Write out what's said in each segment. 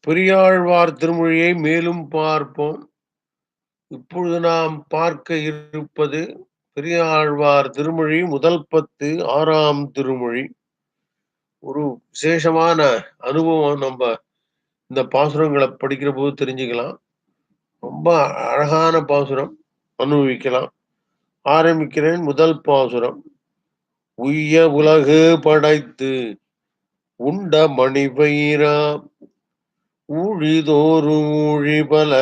பெரியாழ்வார் திருமொழியை மேலும் பார்ப்போம். இப்பொழுது நாம் பார்க்க இருப்பது பெரியாழ்வார் திருமொழி முதல் பத்து ஆறாம் திருமொழி. ஒரு விசேஷமான அனுபவம் நம்ம இந்த பாசுரங்களை படிக்கிற போது தெரிஞ்சுக்கலாம். ரொம்ப அழகான பாசுரம். அனுபவிக்கலாம். ஆரம்பிக்கிறேன் முதல் பாசுரம். உய்ய உலகு படைத்து உண்ட மணிவயிரா ஊழிதோறு ஊழிபல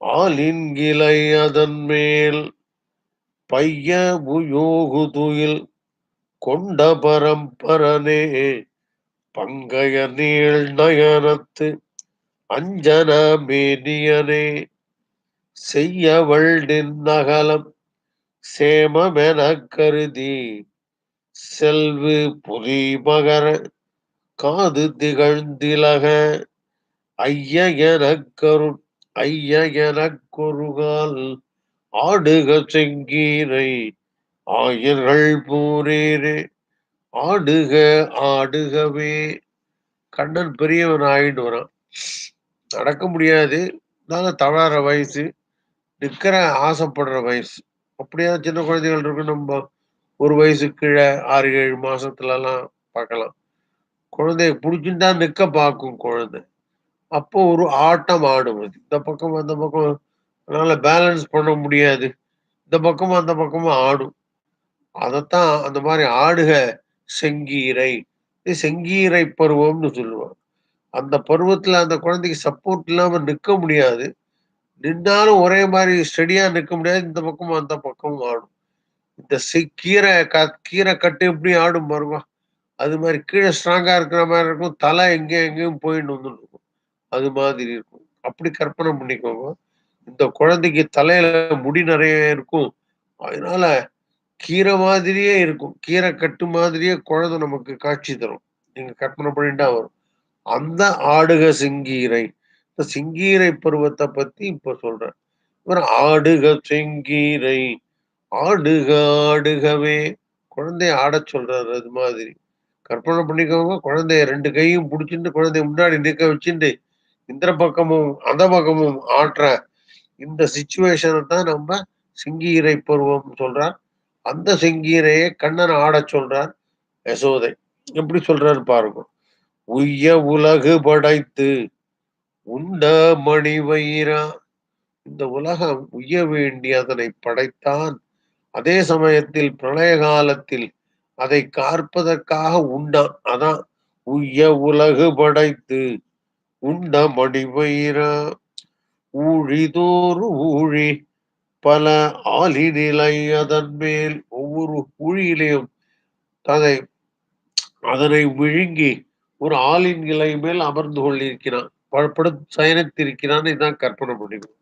ஆலின்கிளை அதன்மேல் பைய புயோகுதுயில் கொண்ட பரம்பரனே பங்கய நீள் நயனத்து அஞ்சன மேனியனே. செய்யவள் நகலம் கருதி செல்வு புலி மகர காது திகழ்ந்திலக. ஐய எனக் ஐய எனக் ஆடுக செங்கீரை ஆயர்கள் பூரீரே ஆடுக ஆடுகவே. கண்ணன் பெரியவன் ஆகிட்டு வரான். நடக்க முடியாது. இருந்தாலும் தவறாத வயசு. நிற்கிற ஆசைப்படுற வயசு. அப்படியா சின்ன குழந்தைகள் இருக்கு நம்ம ஒரு வயசு கீழே ஆறு ஏழு மாதத்துலலாம் பார்க்கலாம். குழந்தைய பிடிச்சின்னு தான் நிற்க பார்க்கும் குழந்தை. அப்போ ஒரு ஆட்டம் ஆடும் அது. இந்த பக்கம் அந்த பக்கம் அதனால பேலன்ஸ் பண்ண முடியாது. இந்த பக்கமும் அந்த பக்கமும் ஆடும். அதைத்தான் அந்த மாதிரி ஆடுக செங்கீரை. செங்கீரை பருவம்னு சொல்லுவாங்க. அந்த பருவத்துல அந்த குழந்தைக்கு சப்போர்ட் இல்லாம நிற்க முடியாது. நின்னாலும் ஒரே மாதிரி ஸ்டெடியா நிற்க முடியாது. இந்த பக்கமும் அந்த பக்கமும் ஆடும். இந்த செ- கீரை க கீரை கட்டு எப்படி ஆடும் பாருங்க. அது மாதிரி கீழே ஸ்ட்ராங்கா இருக்கிற மாதிரி இருக்கும். தலை எங்கேயும் எங்கேயும் போயிட்டு வந்துட்டு இருக்கும். அது மாதிரி இருக்கும். அப்படி கற்பனை பண்ணிக்கோங்க. இந்த குழந்தைக்கு தலையில முடி நிறைய இருக்கும். அதனால கீரை மாதிரியே இருக்கும். கீரை கட்டு மாதிரியே குழந்தை நமக்கு காட்சி தரும். நீங்க கற்பனை பண்ணிட்டா வரும். அந்த ஆடுக செங்கீரை. இந்த சிங்கீரை பருவத்தை பத்தி இப்ப சொல்றேன். இவர் ஆடுக செங்கீரை ஆடுக ஆடுகவே. குழந்தைய ஆட சொல்றாரு அது மாதிரி. கற்பனை பண்ணிக்கோங்க. குழந்தைய ரெண்டு கையும் பிடிச்சிட்டு குழந்தைய முன்னாடி நிற்க வச்சுட்டு இந்த பக்கமும் அந்த பக்கமும் ஆற்ற இந்த சுச்சுவேஷனை தான் நம்ம சிங்கீரை பருவம் சொல்றார். அந்த சிங்கீரையை கண்ணன் ஆடச் சொல்றார் யசோதை. எப்படி சொல்றாரு பாருங்க. உய்ய உலகு படைத்து உண்ட மணி வயிறா இந்த உலகம் உய்ய வேண்டி அதனை படைத்தான். அதே சமயத்தில் பிரளய காலத்தில் அதை காற்பதற்காக உண்டான். அதான் உய்ய உலகு படைத்து உண்ட மணிவயிரா ஊழிதோறு ஊழி பல ஆலிநிலை அதன் மேல் ஒவ்வொரு ஊழியிலையும் அதை அதனை விழுங்கி ஒரு ஆளின் நிலை மேல் அமர்ந்து கொண்டிருக்கிறான். பழப்பட சயனித்திருக்கிறான் இதான் கற்பனை பண்ணிக்கணும்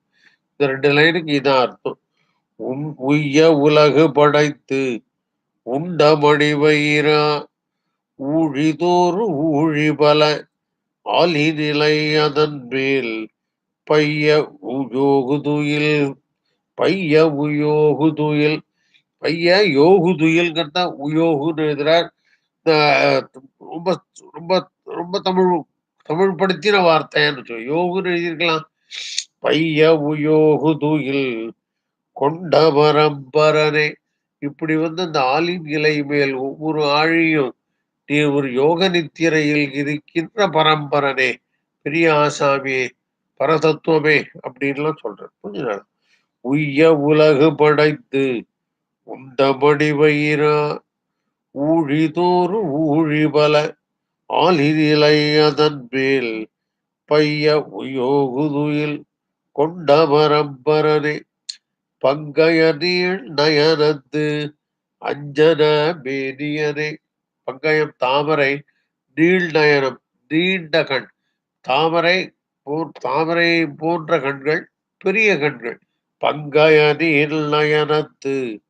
இந்த ரெண்டு லைனுக்கு இதான் அர்த்தம். உன் உய்ய உலகு படைத்து உண்ட மணிவயிரா ஊழிதோறு ஊழி பல ஆலிநிலை அதன் மேல் பைய உயோகுதுயில் பைய உயோகுதுயில் பைய யோகுதுயில்ங்கிறத உயோகுன்னு எழுதுறார். ரொம்ப ரொம்ப ரொம்ப தமிழ் தமிழ் படுத்தின வார்த்தைன்னு சொல்லி யோகுன்னு எழுதியிருக்கலாம். பைய உயோகுதுயில் கொண்ட பரம்பரனே இப்படி வந்து இந்த ஆலின் இலை மேல் ஒவ்வொரு ஆழியும் நீ ஒரு யோக நித்திரையில் இருக்கின்ற பரம்பரனே பெரிய ஆசாமியே பரதத்துவமே அப்படின்லாம் சொல்றேன் புரிஞ்சுதா? உய்ய உலகு படைத்து உண்டபடி வயிறா ஊழிதோறு ஊழி பல அதன் மேல் பைய உயோகுதுயில் கொண்ட பரம்பரனே பங்கைய நீள் நயனத்து அஞ்சன மேனியனே. பங்கயம் தாமரை நீள் நயனம் நீண்ட கண். தாமரை தாமரை போன்ற கண்கள் பெரிய கண்கள். பங்கய நீள் நயனத்து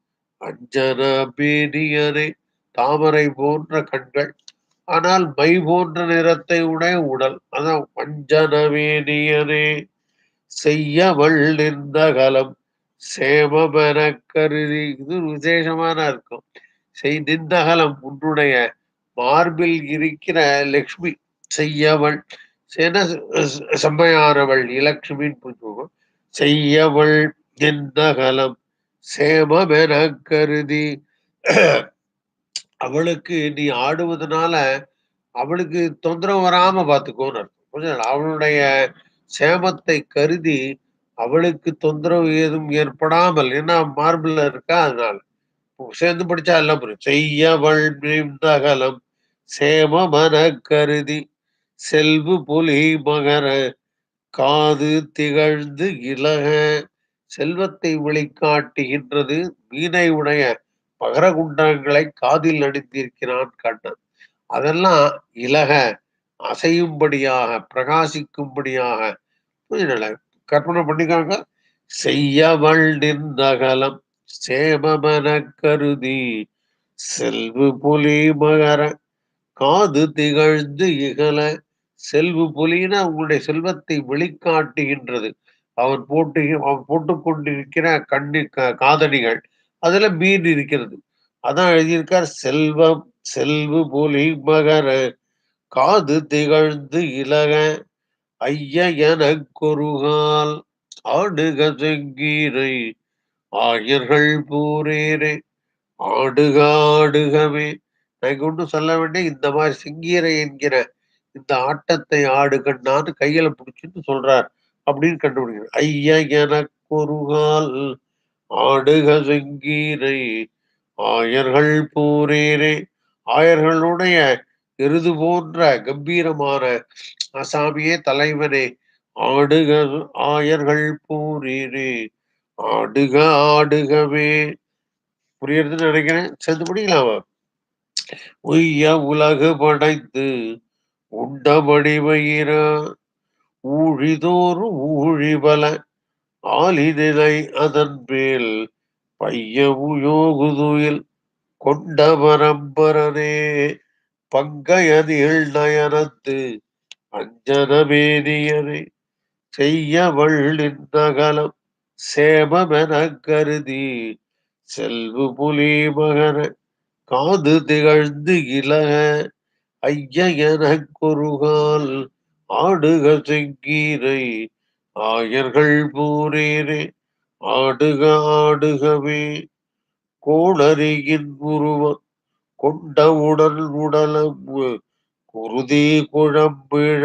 அஞ்சன மேனியனே. தாமரை போன்ற கண்கள். ஆனால் மை போன்ற நிறத்தை உடைய உடல். அதான் அஞ்சன செய்யவள் நின்ற கலம். சேமமென கருதி. இது விசேஷமான அர்த்தம். செய் நிந்தகலம் உன்னுடைய மார்பில் இருக்கிற லக்ஷ்மி செய்யவள் சேன செம்மையானவள் இலக்ஷ்மின்னு புரிஞ்சுக்கோங்க செய்யவள் நின்னகலம் சேமமென கருதி. அவளுக்கு நீ ஆடுவதனால அவளுக்கு தொந்தரவு வராம பார்த்துக்கோன்னு அர்த்தம். புரிஞ்சு அவளுடைய சேமத்தை கருதி அவளுக்கு தொந்தரவு ஏதும் ஏற்படாமல் ஏன்னா மார்பிள்ல இருக்கா? அதனால. சேர்ந்து படிச்சா எல்லாம் புரியும். செய்யவள் அகலம் சேம மன கருதி செல்வு புலி மகர காது திகழ்ந்து இலக செல்வத்தை வெளிக்காட்டுகின்றது மீனை உடைய மகரகுண்டங்களை காதில் அணிந்திருக்கிறான் கண்ணன். அதெல்லாம் இலக அசையும்படியாக பிரகாசிக்கும்படியாக புரியல கற்பனை பண்ணிக்காங்க. செய்யவள் நின்றகலம் சேமமன கருதி செல்வு புலி மகர காது திகழ்ந்து இகல செல்வு புலினா உங்களுடைய செல்வத்தை வெளிக்காட்டுகின்றது. அவன் போட்டு அவன் போட்டுக்கொண்டிருக்கிற கண்ணி காதணிகள் அதுல மீன் இருக்கிறது. அதான் எழுதியிருக்கார் செல்வம் செல்வு புலி மகர காது திகழ்ந்து இலக ஐய எனக் கொருகால் ஆடுக செங்கீரை ஆயர்கள் பூரேரே ஆடுக ஆடுகவே நான் ஒன்றும் சொல்ல வேண்டிய இந்த மாதிரி சிங்கீரை என்கிற இந்த ஆட்டத்தை ஆடுகண்ணான்னு கையில பிடிச்சிட்டு சொல்றார் அப்படின்னு கண்டுபிடிக்கிறார். ஐயா எனக் கொருகால் ஆடுக செங்கீரை ஆயர்கள் பூரேரே ஆயர்களுடைய எருது போன்ற கம்பீரமான அசாமியே தலைவனே ஆடுக ஆயர்கள் பூரீரே ஆடுக ஆடுகவே. புரியுறதுன்னு நினைக்கிறேன். சேர்ந்து படிக்கலாமா? உய்ய உலகு படைத்து உண்டபடி வயிறா ஊழிதோறும் ஊழிபல ஆலிதினை அதன் மேல் பைய உயோகுதுயில் கொண்ட பரம்பரனே பங்கயதில் நயனத்து அஞ்சனமேதியனை செய்ய வள்ளின் நகலம் சேமமென கருதி செல்வு புலி மகன காது திகழ்ந்து இலக ஐய எனக் கொருகால் ஆடுக செங்கீரை ஆயர்கள் பூரேரே ஆடுக ஆடுகவே. கோளரியின் உருவம் கொண்ட உடல் உடலம் குருதி குழம்பிழ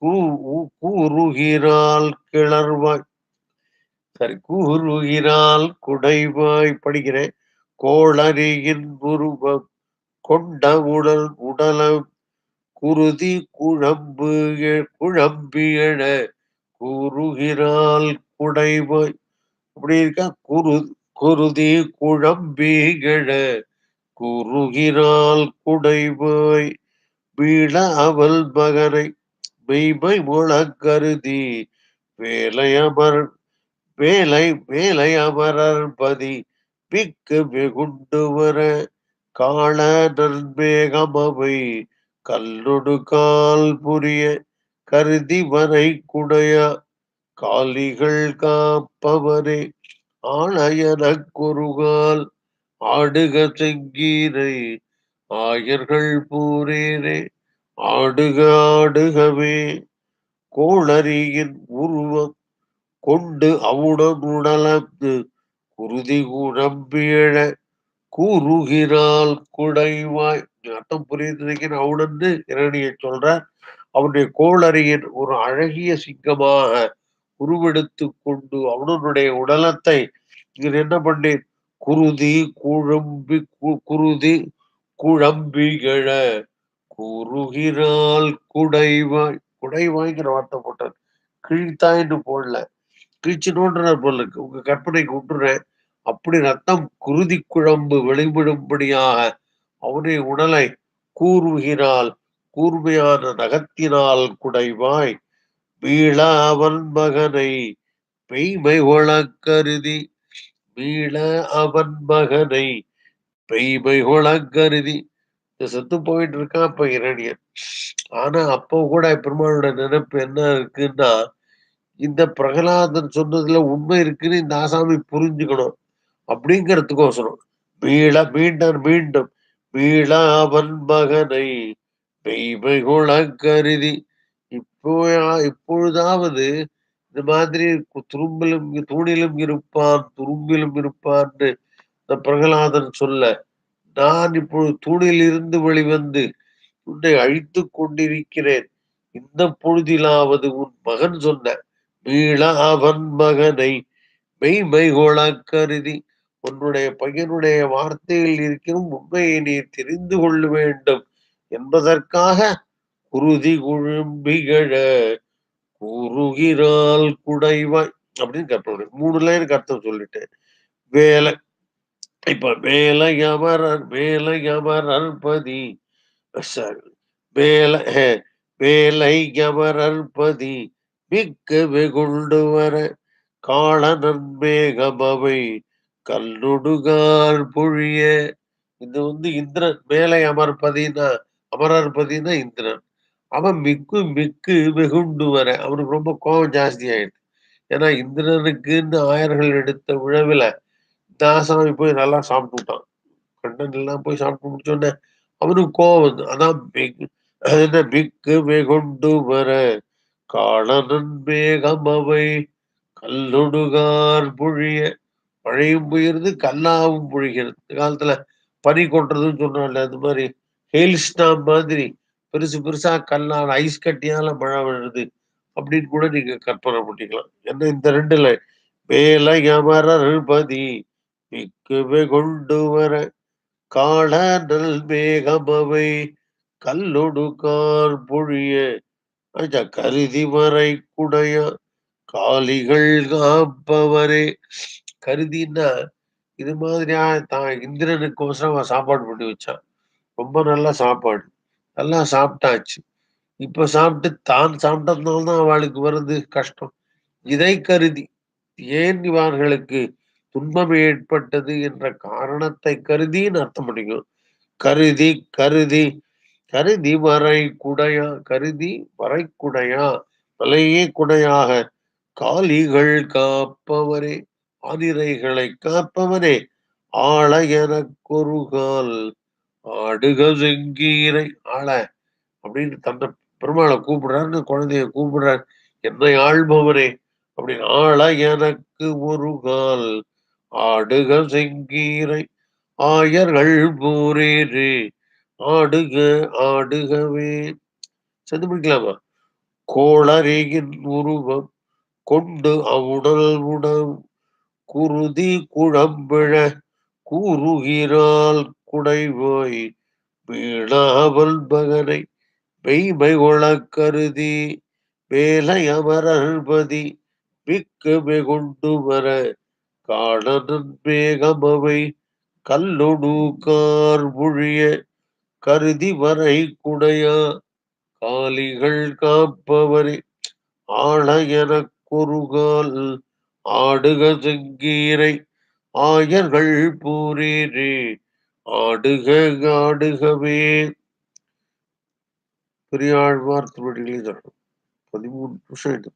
கூ- கூறுகிறாள் கிளர்வாய் சரி கூறுகிறால் குடைவாய் படிக்கிறேன். கோளறியின் உருவம் கொண்ட உடல் உடலம் குருதி குழம்பு குழம்பு என கூறுகிறால் குடைவாய். அப்படி இருக்கா? குரு குருதி குழம்பிகழ கூறுகிறாள் குடைவாய். வீழ அவள் மகனை மெய்மை முழக்கருதி வேலையமர் வேலை வேலை அமரர் பதி பிக்கு வெகுண்டு வர கால நன்மேகமவை கல்லொடு கால் புரிய கருதி வரை குடைய காலிகள் காப்பவரே ஆளையனக் குறுகால் ஆடுக செங்கீரை ஆயர்கள் பூரேரே ஆடுக ஆடுகவே. கோளரியின் உருவம் கொண்டு அவுடன் உடலந்து குருதி குழம்பியழ கூறுகிறாள் குடைவாய். அர்த்தம் புரியுது நினைக்கிறேன். அவுடன்னு இரணியை சொல்ற அவனுடைய கோளறியின் ஒரு அழகிய சிங்கமாக உருவெடுத்து கொண்டு அவனுடைய உடலத்தை இவர் என்ன பண்ணேன் குருதி குழம்பி கு- குருதி குழம்பிகள கூறுகிறாள் குடைவாய். குடைவாய்ங்கிற வார்த்தை போட்டார். கிழித்தாய்ன்னு போடல. கிழிச்சினோன்ற போல இருக்கு. உங்க கற்பனைக்கு விட்டுறேன் அப்படி ரத்தம் குருதி குழம்பு வெளிவிடும்படியாக அவனுடைய உடலை கூறுகிறாள். கூர்மையான நகத்தினால் குடைவாய் மீள அவன் மகனை பெய்மை கொளக் கருதி மீள அவன் மகனை பெய்மை கொளக் கருதி. செத்து போயிட்டு இருக்கான் இப்ப இரணியன் ஆனா அப்போ கூட பெருமாளோட நினைப்பு என்ன இருக்குன்னா இந்த பிரகலாதன் சொன்னதுல உண்மை இருக்குன்னு இந்த ஆசாமி புரிஞ்சுக்கணும் அப்படிங்கிறதுக்கோசரம் மீள மீண்டும் மீண்டும் மீளாவன் மகனை மெய்மை கருதி இப்போ இப்பொழுதாவது இந்த மாதிரி கு துரும்பிலும் தூணிலும் இருப்பான், துரும்பிலும் இருப்பான்னு இந்த பிரகலாதன் சொல்ல, நான் இப்பொழுது தூணிலிருந்து வெளிவந்து உன்னை அழித்துக் கொண்டிருக்கிறேன். இந்த பொழுதிலாவது உன் மகன் சொன்ன மீள மகனை மெய்மை கருதி உன்னுடைய பையனுடைய வார்த்தையில் இருக்கும் உண்மையை நீ தெரிந்து கொள்ள வேண்டும் என்பதற்காக குருதி குழும்பிகழ கூறுகிறாள் குடைவாய் அப்படின்னு கற்பனை மூணு லைனுக்கு அர்த்தம் சொல்லிட்டேன். வேலை. இப்ப மேலை அமரர் மேலை அமரர்பதி சாரி வேலை வேலை அமரர்பதி மிக்க வெகுண்டு வர காளனன் மேகமவை கல்லுடுகால் பொழிய. இது வந்து இந்திரன் மேலை அமர்பதினா அமரர்பதினா இந்திரன். அவன் மிக்கு மிக்கு வெகுண்டு வர அவனுக்கு ரொம்ப கோபம் ஜாஸ்தி ஆயிடுது. ஏன்னா இந்திரனுக்குன்னு ஆயர்கள் எடுத்த உழவுல தாசாமி போய் நல்லா சாப்பிட்டுட்டான். கண்டன் எல்லாம் போய் சாப்பிட்டு முடிச்சோடனே அவனுக்கு கோபம் வந்து அதான் என்ன மிக்கு வெகுண்டு வர. காணனன் மேகம் அவை கல்லுடுகார் புழிய. மழையும் பொழியிறது கல்லாவும் புழிகிறது. இந்த காலத்துல பனி கொட்டுறதுன்னு சொன்னோம்ல அது மாதிரி ஹெயில் மாதிரி பெருசு பெருசா கல்லால் ஐஸ் கட்டியால மழை விழுது அப்படின்னு கூட நீங்க கற்பனை பண்ணிக்கலாம். ஏன்னா இந்த ரெண்டுல மேல அமரர்பதி மிக்குமே கொண்டு வர. காளனல் மேகமவை கல்லொடுக்கார் பொழிய. அச்சா கருதி வரை குடைய காளிகள் காப்பவரே. கருதின்னா இது மாதிரியா? தான் இந்திரனுக்கோசரம் அவன் சாப்பாடு பண்ணி வச்சான். ரொம்ப நல்ல சாப்பாடு. நல்லா சாப்பிட்டாச்சு. இப்ப சாப்பிட்டு தான் சாப்பிட்டதுனால தான் அவளுக்கு வருது கஷ்டம். இதை கருதி ஏன் இவர்களுக்கு துன்பம் ஏற்பட்டது என்ற காரணத்தை கருதின்னு அர்த்தம் பண்ணிக்கணும். கருதி கருதி கருதி வரை குடையா கருதி வரை குடையா குடையாக. காளிகள் காப்பவரே ஆதிரைகளை காப்பவரே ஆள எனக்கொரு ஆடுக செங்கீரை ஆள. அப்படின்னு தன்னை பெருமாளை கூப்பிடுறாருன்னு குழந்தைய கூப்பிடுறார். என்னை ஆள்பவரே அப்படின்னு ஆள எனக்கு ஒரு கால் ஆடுக செங்கீரை ஆயர்கள் போரேரே ஆடுக ஆடுகவே. சேர்ந்து பிடிக்கலாமா கோளரியின் உருவம் கொண்டு அவுடல் உடம் குருதி குழம்பிழ கூறுகிறாள் குடைவாய். வீணாவல் மகனை மெய்மை கொளக் கருதி வேலை அமரர்பதி மிக்கு வெகுண்டு வர. காணனன் மேகமவை கல்லொடு கார் பொழிய கருதி வரை குடையா காலிகள் காப்பவரே ஆளையன குறுகால் ஆடுக செங்கீரை ஆயர்கள் பூரீரே ஆடுக ஆடுகவே. பெரியாழ்வார் திருவடிகளை தரணும் பதிமூணு நிமிஷம் இது